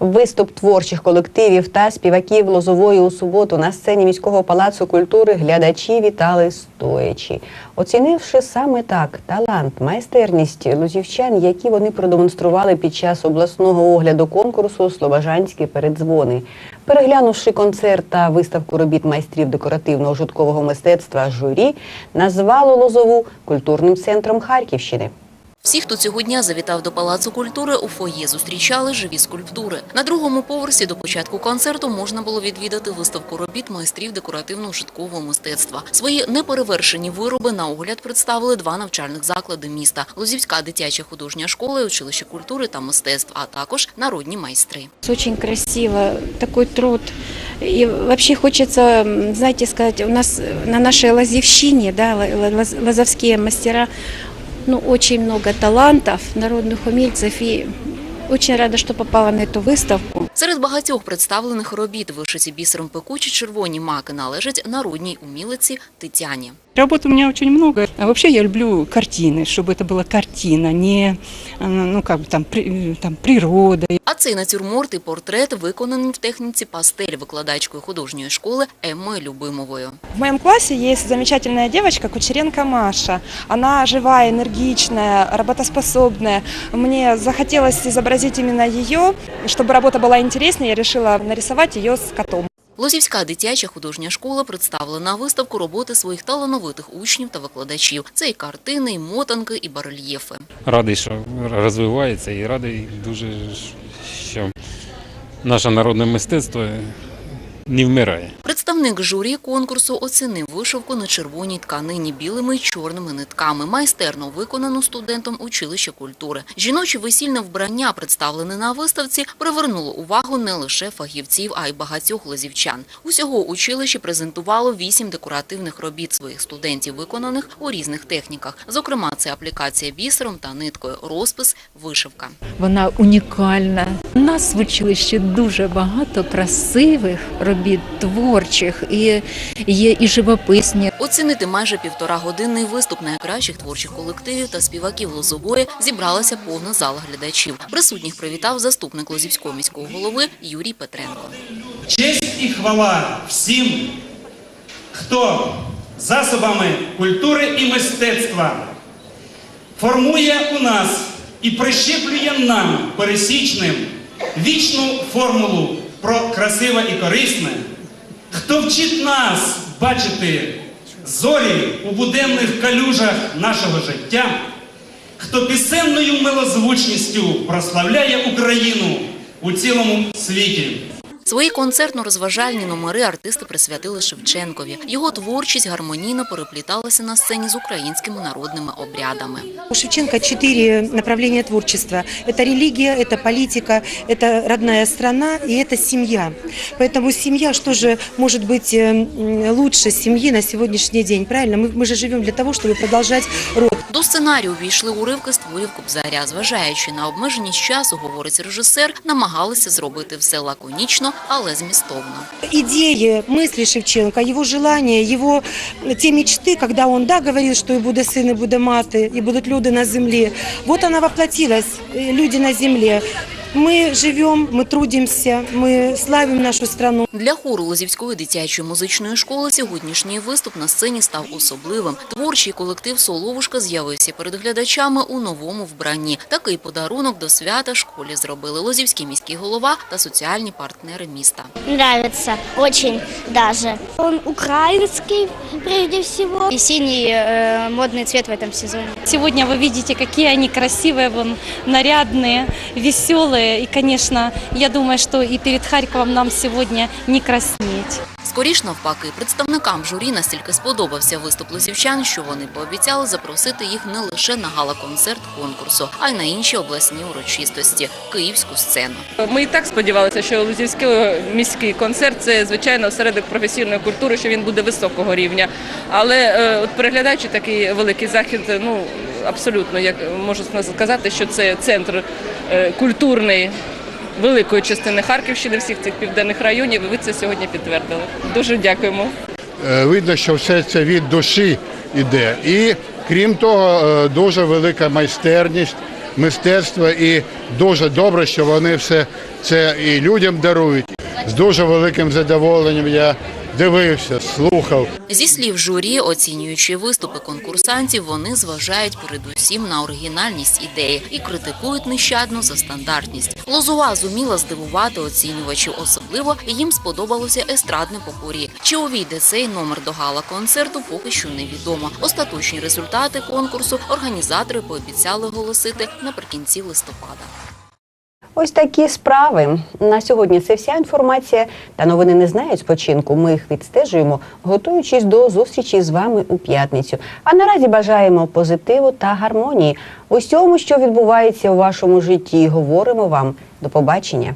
Виступ творчих колективів та співаків Лозової у суботу на сцені міського палацу культури глядачі вітали стоячи, оцінивши саме так талант, майстерність лозівчан, які вони продемонстрували під час обласного огляду конкурсу Слобожанські передзвони. Переглянувши концерт та виставку робіт майстрів декоративного житкового мистецтва, журі назвало Лозову культурним центром Харківщини. Всі, хто цього дня завітав до Палацу культури, у фоє зустрічали живі скульптури. На другому поверсі до початку концерту можна було відвідати виставку робіт майстрів декоративного житкового мистецтва. Свої неперевершені вироби на огляд представили два навчальних заклади міста: Лозівська дитяча художня школа і училище культури та мистецтв, а також народні майстри. Очень красиво, такой труд. И вообще хочется, м, знаете, сказать, у нас на нашей Лазевщине, да, ла- ла- лазовские мастера, ну, очень много талантов, народных умельцев, и очень рада, что попала на эту выставку. Серед багатьох представлених робіт вишиті бісером пекучі червоні маки належать народній умілиці Тетяні. Работ у меня очень много. А вообще я люблю картины, чтобы это была картина, не э, ну как бы там, при- там природа. А цей натюрморт і портрет виконаний в техніці пастель викладачкою художньої школи Еммою Любимовою. В моем классе есть замечательная девочка Кучеренко Маша. Она живая, энергичная, работоспособная. Мне захотелось изобразить именно ее. Чтобы работа была интереснее, я решила нарисовать ее с котом. Лозівська дитяча художня школа представила на виставку роботи своїх талановитих учнів та викладачів. Це і картини, і мотанки, і барельєфи. радий, що розвивається, і радий дуже, що наше народне мистецтво не вмирає. Представник журі конкурсу оцінив вишивку на червоній тканині білими й чорними нитками, майстерно виконану студентом училища культури. Жіноче весільне вбрання, представлене на виставці, привернуло увагу не лише фахівців, а й багатьох лозівчан. Усього училище презентувало вісім декоративних робіт своїх студентів, виконаних у різних техніках. Зокрема, це аплікація бісером та ниткою, розпис, вишивка. Вона унікальна. У нас в училищі дуже багато красивих робіт, творчих, і є і живописні. Оцінити майже півторагодинний виступ найкращих творчих колективів та співаків Лозової зібралася повна зала глядачів. Присутніх привітав заступник Лозівського міського голови Юрій Петренко. Честь і хвала всім, хто засобами культури і мистецтва формує у нас і прищеплює нам пересічним вічну формулу про красиве і корисне, хто вчить нас бачити зорі у буденних калюжах нашого життя, хто пісенною милозвучністю прославляє Україну у цілому світі. Свої концертно-розважальні номери артисти присвятили Шевченкові. Його творчість гармонійно перепліталася на сцені з українськими народними обрядами. У Шевченко четыре направления творчества. Это религия, это политика, это родная страна и это семья. Поэтому семья, что же может быть э, м, лучше семьи на сегодняшний день, правильно? Мы, мы же живем для того, чтобы продолжать род. До сценарію ввійшли уривки з творів Кобзаря. Зважаючи на обмеженість часу, говорить режисер, намагалися зробити все лаконічно, але змістовно. Идеи, мысли Шевченко, его желания, его те мечты, когда он, да, говорил, что и буде сын, и буде мати, и будут люди на земле. Вот она воплотилась, э, люди на земле. Мы живем, мы трудимся, мы славим нашу страну. Для хору Лозівської дитячої музичної школи сьогоднішній виступ на сцені став особливим. Творчий колектив Соловушка з'явився перед глядачами у новому вбранні. Такий подарунок до свята школі зробили Лозівський міський голова та соціальні партнери міста. Нравится, очень даже. Он украинский, прежде всего. И синий э, модный цвет в этом сезоне. Сегодня вы видите, какие они красивые, вон, нарядные, веселые. И, конечно, я думаю, что и перед Харьковом нам сегодня не краснеть. Скоріш навпаки, представникам журі настільки сподобався виступ лозівчан, що вони пообіцяли запросити їх не лише на гала-концерт конкурсу, а й на інші обласні урочистості київську сцену. Ми і так сподівалися, що Лузівський міський концерт це звичайно осередок професійної культури, що він буде високого рівня. Але е, от переглядаючи такий великий захід, ну абсолютно як можу сказати, що це центр е, культурний. Великої частини Харківщини, всіх цих південних районів, і ви це сьогодні підтвердили. Дуже дякуємо. Е, Видно, що все це від душі йде. І крім того, е, дуже велика майстерність мистецтво, і дуже добре, що вони все це і людям дарують. З дуже великим задоволенням я дивився, слухав. Зі слів журі, оцінюючи виступи конкурсантів, вони зважають передусім на оригінальність ідеї і критикують нещадно за стандартність. Лозова зуміла здивувати оцінювачів, особливо їм сподобалося естрадне попурі. Чи увійде цей номер до гала концерту, поки що невідомо. Остаточні результати конкурсу організатори пообіцяли оголосити наприкінці листопада. Ось такі справи. На сьогодні це вся інформація. Та новини не знають спочинку. Ми їх відстежуємо, готуючись до зустрічі з вами у п'ятницю. А наразі бажаємо позитиву та гармонії. Усьому, що відбувається у вашому житті, говоримо вам до побачення.